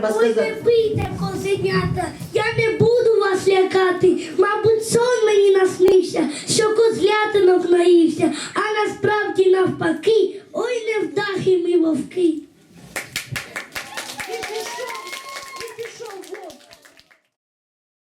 треба Ой, не пийте, козенята, я не буду вас лякати. Мабуть, сон мені наснився, що козлятинок наївся, а насправді навпаки, ой, невдахи ми вовки.